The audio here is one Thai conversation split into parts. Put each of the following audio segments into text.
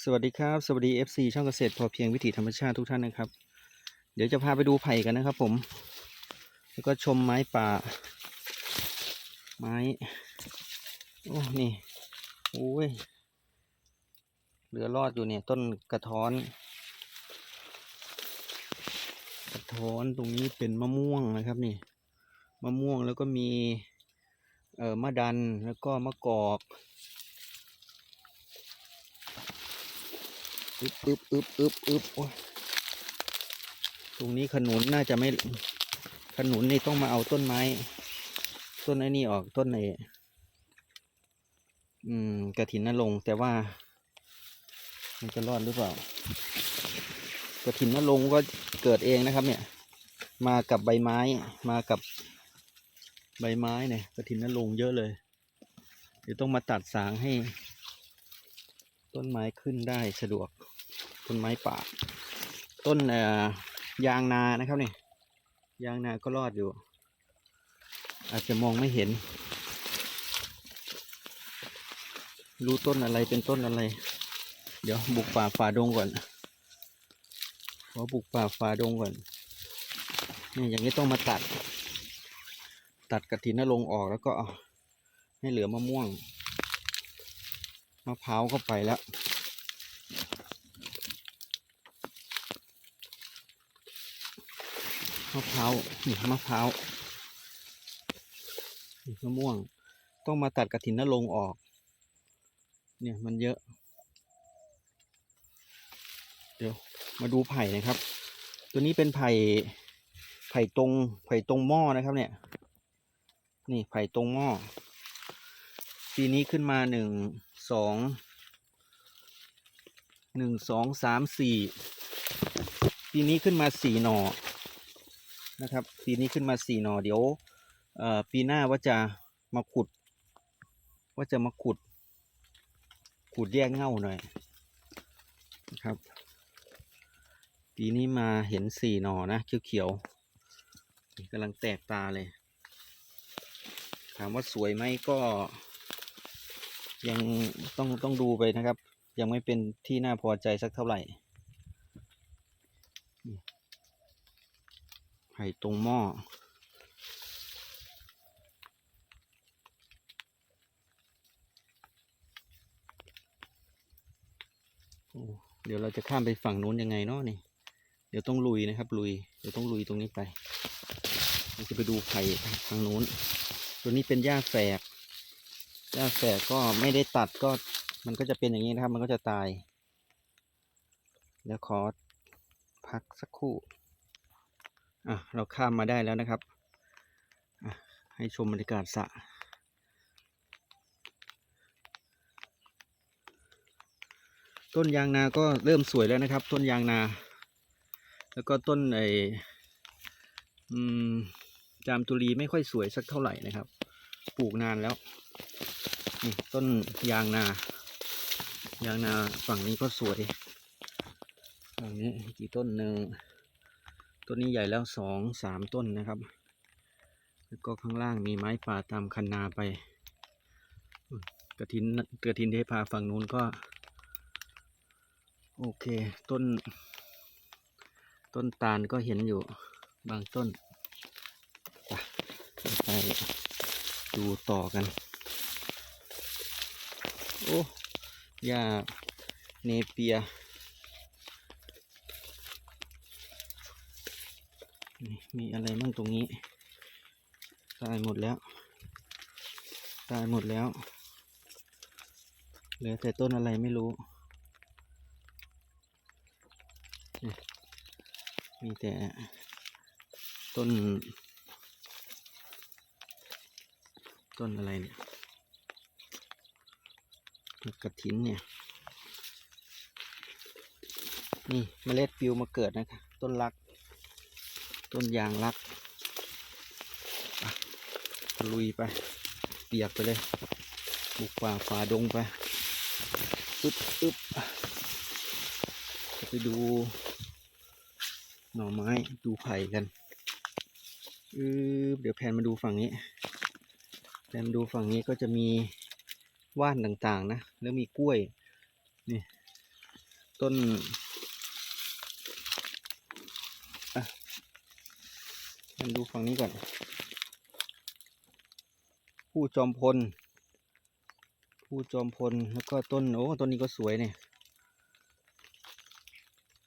สวัสดีครับ สวัสดี FC ช่องเกษตรพอเพียงวิถีธรรมชาติทุกท่านนะครับ เดี๋ยวจะพาไปดูไผ่กันนะครับผม แล้วก็ชมไม้ป่า ไม้ โอ้ นี่โอ้ยเหลือรอดอยู่เนี่ยต้นกระท้อน กระท้อนตรงนี้เป็นมะม่วงนะครับนี่ มะม่วงแล้วก็มี เอ่อมะดันแล้วก็มะกอก อึบอึบอึบอึบอึบโอ้ยตรงนี้ขนุนน่าจะไม่ ขนุนนี่ต้องมาเอาต้นไม้ ต้นไอ้นี่ออกต้นไอ้อืมกระถินนรงค์แต่ว่า มันจะรอดหรือเปล่ากระถินนรงค์ก็เกิดเองนะครับ เนี่ย มากับใบไม้ มากับใบไม้เนี่ยกระถินนรงค์เยอะเลย เดี๋ยวต้องมาตัดสางให้ ต้นไม้ขึ้นได้สะดวก ต้นไม้ป่า ต้นเอ่อยางนานะครับนี่ยางนาก็รอดอยู่ อาจจะมองไม่เห็น รู้ต้นอะไรเป็นต้นอะไร เดี๋ยวบุกป่าฝ่าดงก่อนขอบุกป่าฝ่าดงก่อนนี่อย่างนี้ต้องมาตัด ตัดกระถินนรงออกแล้วก็ให้เหลือมะม่วงมะพร้าวก็ไปแล้ว มะพร้าวนี่มะพร้าวนี่มะม่วง ต้องมาตัดกระถินนรงออก เนี่ยมันเยอะ เดี๋ยวมาดูไผ่นะครับ ตัวนี้เป็นไผ่ไผ่ตรงไผ่ตรงหม้อนะครับ เนี่ย นี่ไผ่ตรงหม้อปีนี้ขึ้นมาหนึ่งสองหนึ่งสองสามสี่ปีนี้ขึ้นมาสี่หน่อ นะครับ ปีนี้ขึ้นมาสี่หน่อเดี๋ยวปีหน้าว่าจะมาขุด ว่าจะมาขุด ขุดแยกเง่าหน่อยนะครับ ปีนี้มาเห็นสี่หน่อนะเขียวๆกำลังแตกตาเลย ถามว่าสวยไหมก็ ยังต้องต้องดูไปนะครับ ยังไม่เป็นที่น่าพอใจสักเท่าไหร่ ไผ่ตรงหม้อ เดี๋ยวเราจะข้ามไปฝั่งนู้นยังไงเนาะนี่ เดี๋ยวต้องลุยนะครับ ลุย เดี๋ยวต้องลุยตรงนี้ไปเราจะไปดูไผ่ทางนู้น ตัวนี้เป็นหญ้าแฝก หญ้าแฝกก็ไม่ได้ตัดก็มันก็จะเป็นอย่างนี้นะครับ มันก็จะตายแล้วขอพักสักครู่ อะเราข้ามมาได้แล้วนะครับ ให้ชมบรรยากาศสระต้นยางนาก็เริ่มสวยแล้วนะครับ ต้นยางนา แล้วก็ต้นไออืมจามจุรีไม่ค่อยสวยสักเท่าไหร่นะครับ ปลูกนานแล้วนี่ต้นยางนา ยางนาฝั่งนี้ก็สวยฝั่งนี้กี่ต้นหนึ่ง ต้นนี้ใหญ่แล้วสองสามต้นนะครับ แล้วก็ข้างล่างมีไม้ป่าตามคันนาไป กระถินกระถินเทพาฝั่งนู้นก็ โอเค ต้น ต้นตาลก็เห็นอยู่บางต้นไปดูต่อกัน โอ้หญ้าเนเปีย มีอะไรมั่งตรงนี้ ตายหมดแล้ว ตายหมดแล้วเหลือแต่ต้นอะไรไม่รู้ มีแต่ต้น ต้นอะไรเนี่ยกระถินเนี่ย นี่เมล็ดปิวมาเกิดนะครับต้นรัก ต้นยางรักอะลุยไป เปียกไปเลย บุกป่าฝ่าดงไป อึบอึบจะไปดู หน่อไม้ดูไผ่กันอือเดี๋ยวแพนมาดูฝั่งนี้ แพนดูฝั่งนี้ก็จะมีว่านต่างๆนะ แล้วมีกล้วย นี่ ต้นอะ มาดูฝั่งนี้ก่อน ผู้จอมพล ผู้จอมพล แล้วก็ต้น โอ้ ต้นนี้ก็สวยเนี่ย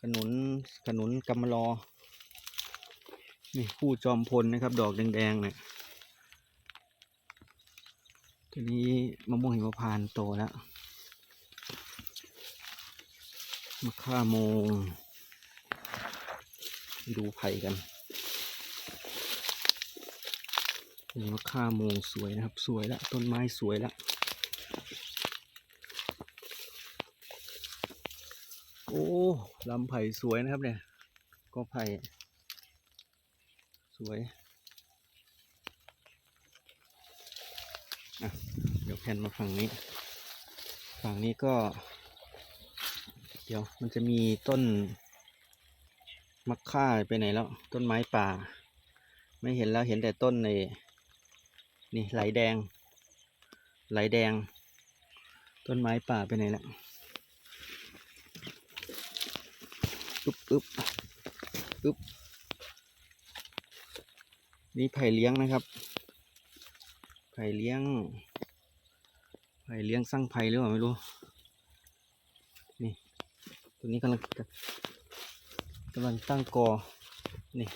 ขนุน ขนุนกำมะลอ นี่ผู้จอมพลนะครับ ดอกแดงๆเนี่ยทีนี้มะม่วงหิมพานต์โตแล้วมะข่าโมง ดูไผ่กัน นี่มะข่าโมงสวยนะครับ สวยแล้วต้นไม้สวยแล้วโอ้ลำไผ่สวยนะครับเนี่ยก็ไผ่สวยอะเดี๋ยวแผ่นมาฝั่งนี้ ฝั่งนี้ก็ เดี๋ยวมันจะมีต้นมะค่าไปไหนแล้ว ต้นไม้ป่า ไม่เห็นแล้วเห็นแต่ต้นใน นี่ไหลแดง ไหลแดง ต้นไม้ป่าไปไหนแล้วอึ๊บอึ๊บอึ๊บนี่ไผ่เลี้ยงนะครับ ไผ่เลี้ยง ไผ่เลี้ยงสร้างไผ่หรือเปล่าไม่รู้ นี่ ตัวนี้กำลังกำลังตั้งกอ นี่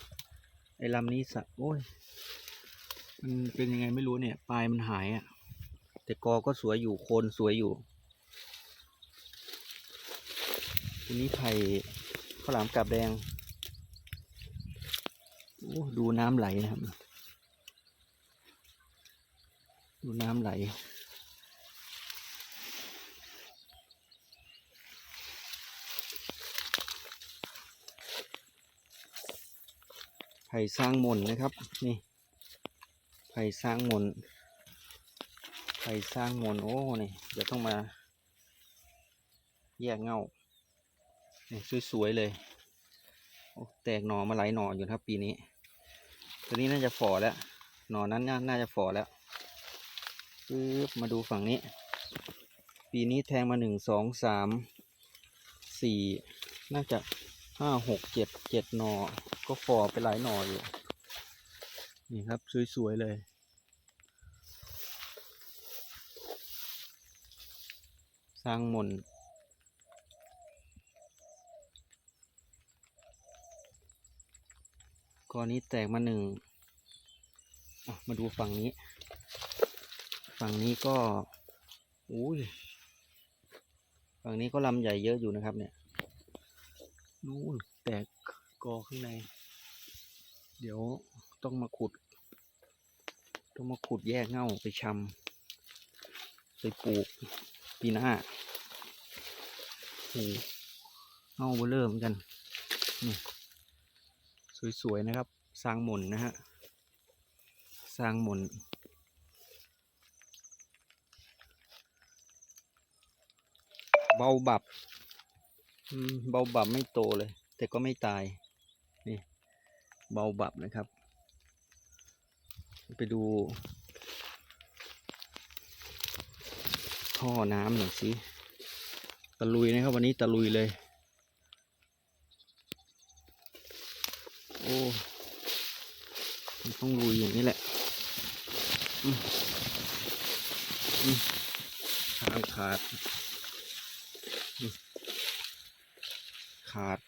ไอ้ลำนี้สะโอ้ย มันเป็นยังไงไม่รู้เนี่ย ปลายมันหายอะ่ะ แต่กอก็สวยอยู่โคนสวยอยู่ตัวนี้ไผ่ข้าวหลามกาบแดงโอ้ดูน้ำไหลนะครับ ดูน้ำไหลไผ่สร้างมนนะครับ นี่ ไผ่สร้างมนไผ่สร้างมนโอ้นี่เดี๋ยวต้องมา แยกเงานี่สวยๆเลยโอ้แตกหน่อมาหลายหน่ออยู่ครับปีนี้ ตัวนี้น่าจะฝ่อแล้ว หน่อนั้นน่าน่าจะฝ่อแล้วปึ๊บมาดูฝั่งนี้ ปีนี้แทงมาหนึ่งสองสามสี่น่าจะห้าหกเจ็ดเจ็ดหน่อ ก็ฝ่อไปหลายหน่ออยู่ นี่ครับ สวย ๆ เลย สร้างมนก้อนนี้แตกมาหนึ่ง มาดูฝั่งนี้ ฝั่งนี้ก็ อุ้ย ฝั่งนี้ก็ลำใหญ่เยอะอยู่นะครับเนี่ย นู่นแตกกอข้างใน เดี๋ยว ต้องมาขุด ต้องมาขุดแยกเง่าไปชำไปปลูกปีหน้าโอ้โหเง่าเบลเริ่มอนกันนี่สวย ๆ นะครับ สร้างหม่นนะฮะ สร้างหม่นเบาบับเบาบับไม่โตเลย แต่ก็ไม่ตาย นี่ เบาบับนะครับ ไปดูท่อน้ำหน่อยสิตะลุยนะครับวันนี้ตะลุยเลย โอ้มันต้องลุยอย่างนี้แหละอืมอืมทางขาด ขาด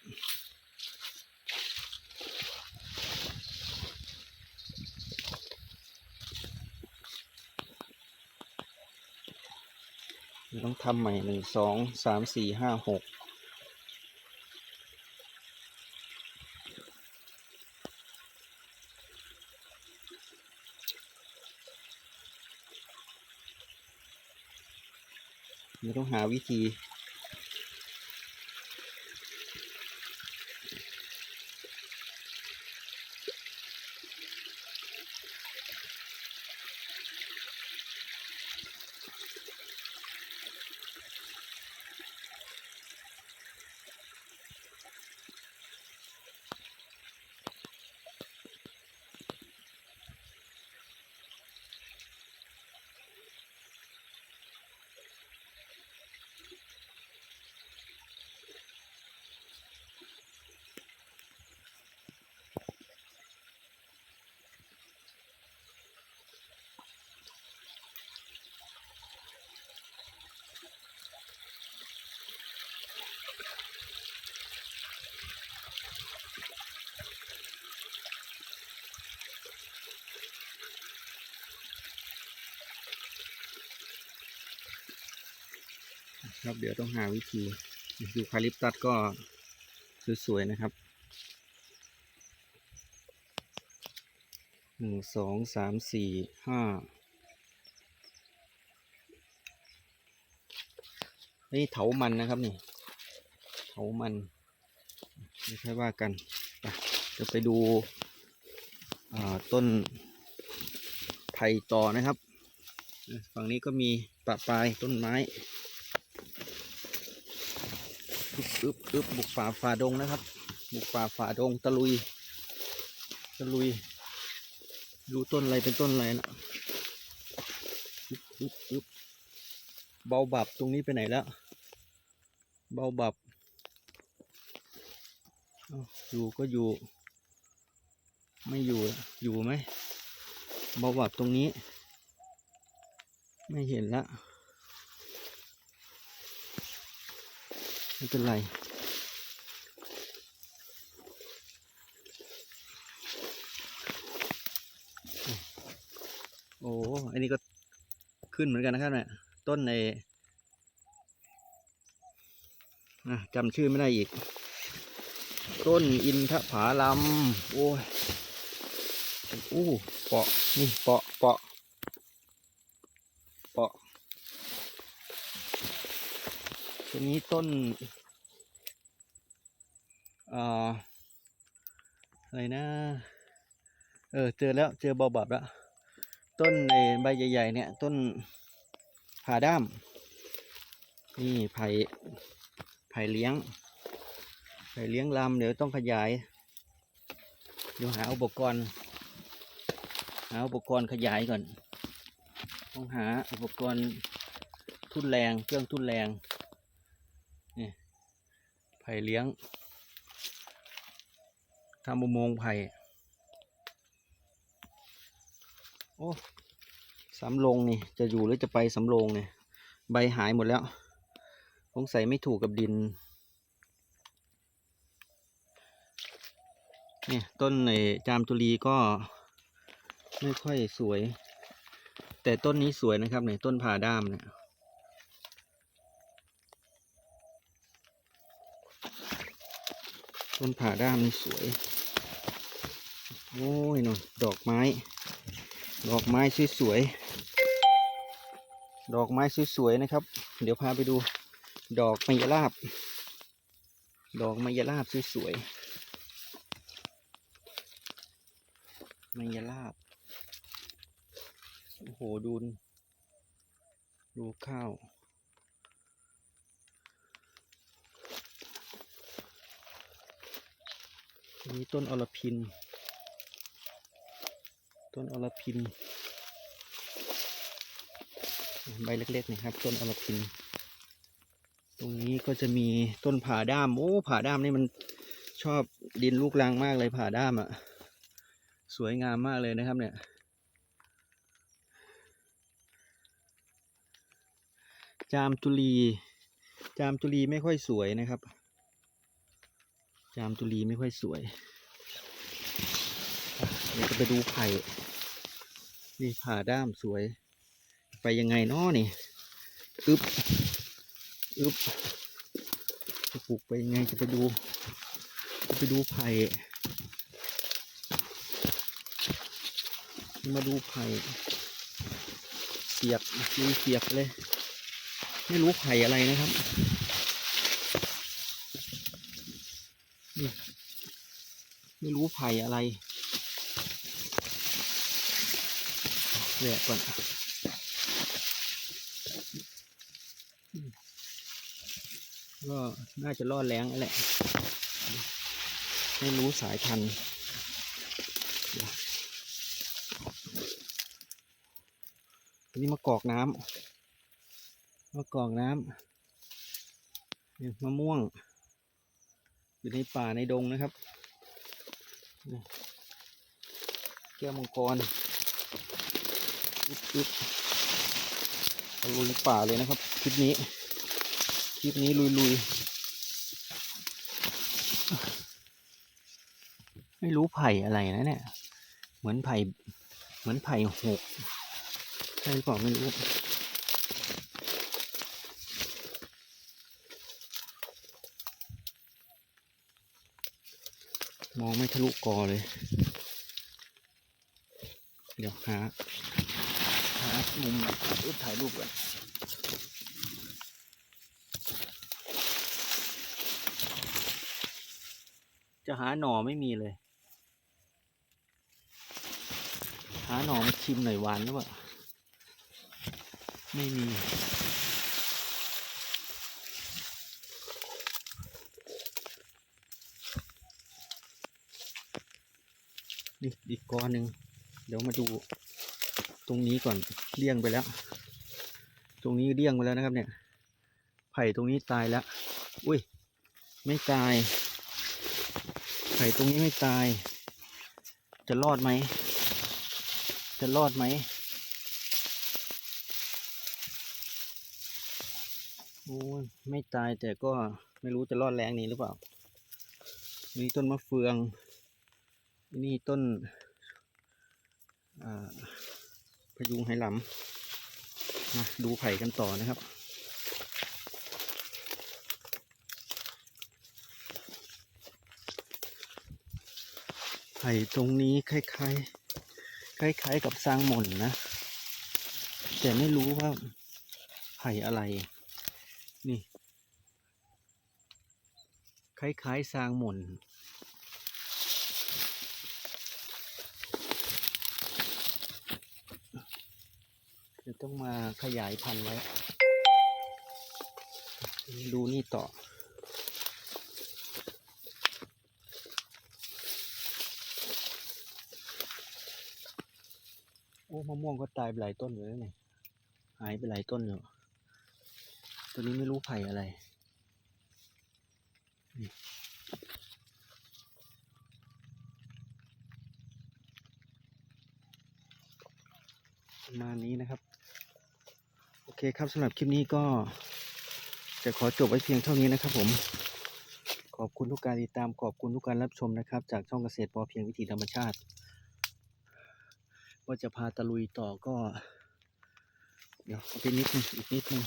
ต้องทำใหม่หนึ่งสองสามสี่ห้าหกเราต้องหาวิธี ครับเดี๋ยวต้องหาวิธียูคาลิปตัสก็สวยๆนะครับหนึ่งสองสามสี่ห้านี่เถามันนะครับนี่เถามันไม่ใช่ว่ากันไปเดี๋ยวไปดูต้นไผ่ต่อนะครับ ฝั่งนี้ก็มีปะปลายต้นไม้ อึบอึบอึบบุกฝ่าฝ่าดงนะครับ บุกฝ่าฝ่าดงตะลุย ตะลุย ดูต้นอะไรเป็นต้นอะไรนะอึบอึบอึบเบาบับตรงนี้ไปไหนแล้ว เบาบับเอ้าอยู่ก็อยู่ ไม่อยู่อยู่ไหมเบาบับตรงนี้ ไม่เห็นละ ไม่เป็นไร โอ้อันนี้ก็ขึ้นเหมือนกันนะครับเนี่ยต้นในจำชื่อไม่ได้อีก ต้นอินทผาลัมโอ้ยอู้เปาะนี่เปาะเปาะ เปาะ ตัวนี้ต้นอ่าอะไรนะ เออ เจอแล้ว เจอเบาบับแล้ว ต้นไอ้ใบใหญ่ ๆ เนี่ย ต้นผาด้าม นี่ไผ่ไผ่เลี้ยง ไผ่เลี้ยงลำเดี๋ยวต้องขยาย เดี๋ยวหาอุปกรณ์ หาอุปกรณ์ขยายก่อน ต้องหาอุปกรณ์ทุ่นแรง เครื่องทุ่นแรง ผ่เลี้ยงทำอุโมงค์ไผ่โอ้สำโรงนี่จะอยู่หรือจะไปสำโรงเนี่ยใบหายหมดแล้วสงสัยไม่ถูกกับดินเนี่ยต้นไอจามจุลีก็ไม่ค่อยสวย แต่ต้นนี้สวยนะครับเนี่ยต้นผ่าด้ามเนี่ย ต้นผ่าด้ามนี่สวย โอ้ยนนดอกไม้ ดอกไม้สวยๆ ดอกไม้สวยๆนะครับ เดี๋ยวพาไปดูดอกมะยราบ ดอกมะยราบสวยๆมะยราบ โอ้โหดูดูข้าว นี้ต้นอรพิน ต้นอรพิน ใบเล็กๆนี่ครับ ต้นอรพิน ตรงนี้ก็จะมีต้นผาด้าม โอ้ ผาด้ามนี่มันชอบดินลูกรังมากเลยผาด้ามอะ่ะ สวยงามมากเลยนะครับเนี่ย จามจุลี จามจุลีไม่ค่อยสวยนะครับ จามจุลีไม่ค่อยสวย เดี๋ยวจะไปดูไผ่นี่ผ่าด้ามสวย ไปยังไงน้อนี่อึบอึบจะปลูกไปยังไงจะไปดูจะไปดูไผ่มาดูไผ่เสียบดูเสียบเลย ไม่รู้ไผ่อะไรนะครับ ไม่รู้ไผ่อะไรแหวะก่อนก็น่าจะรอดแรงแหละ ไม่รู้สายพันธุ์เดี๋ยวอันนี้มะกอกน้ำมะกอกน้ำมะม่วง อยู่ในป่าในดงนะครับแก้วมังกรอึ๊บอึ๊บตะลุยป่าเลยนะครับคลิปนี้คลิปนี้ลุยลุยไม่รู้ไผ่อะไรนะเนี่ย เหมือนไผ่ เหมือนไผ่หกใช่หรือเปล่าไม่รู้ มองไม่ทะลุกอเลย เดี๋ยวหาหามุมรูปถ่ายรูปก่อนจะหาหน่อไม่มีเลย หาหน่อมาชิมหน่อยหวานหรือเปล่า ไม่มี นี่อีกกอหนึ่งเดี๋ยวมาดู ตรงนี้ก่อนเลี่ยงไปแล้ว ตรงนี้เลี่ยงไปแล้วนะครับเนี่ย ไผ่ตรงนี้ตายแล้ว อุ้ย ไม่ตาย ไผ่ตรงนี้ไม่ตาย จะรอดไหม จะรอดไหมโอ้ยไม่ตายแต่ก็ไม่รู้จะรอดแรงนี้หรือเปล่า นี่ต้นมะเฟือง นี่ต้นพยุงไหหลำมาดูไผ่กันต่อนะครับ ไผ่ตรงนี้คล้ายๆคล้ายๆกับสร้างหม่นนะ แต่ไม่รู้ว่าไผ่อะไร นี่ คล้ายๆสร้างหม่น เดี๋ยว ต้องมาขยายพันธุ์ไว้ ดูนี่ต่อ โอ้มะม่วงก็ตายไปหลายต้นอยู่แล้วเนี่ยหายไปหลายต้นอยู่ ตัวนี้ไม่รู้ไผ่อะไรประมาณนี้นะครับ เคครับสำหรับคลิปนี้ก็จะขอจบไว้เพียงเท่านี้นะครับผม ขอบคุณทุกการติดตามขอบคุณทุกการรับชมนะครับ จากช่องเกษตรพอเพียงวิถีธรรมชาติ ว่าจะพาตะลุยต่อก็ เดี๋ยวเอาไปนิดนึงอีกนิดนึง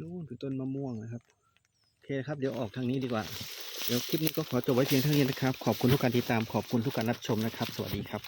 นู่นคือต้นมะม่วงนะครับโอเคครับเดี๋ยวออกทางนี้ดีกว่า เดี๋ยวคลิปนี้ก็ขอจบไว้เพียงเท่านี้นะครับ ขอบคุณทุกการติดตามขอบคุณทุกการรับชมนะครับ สวัสดีครับ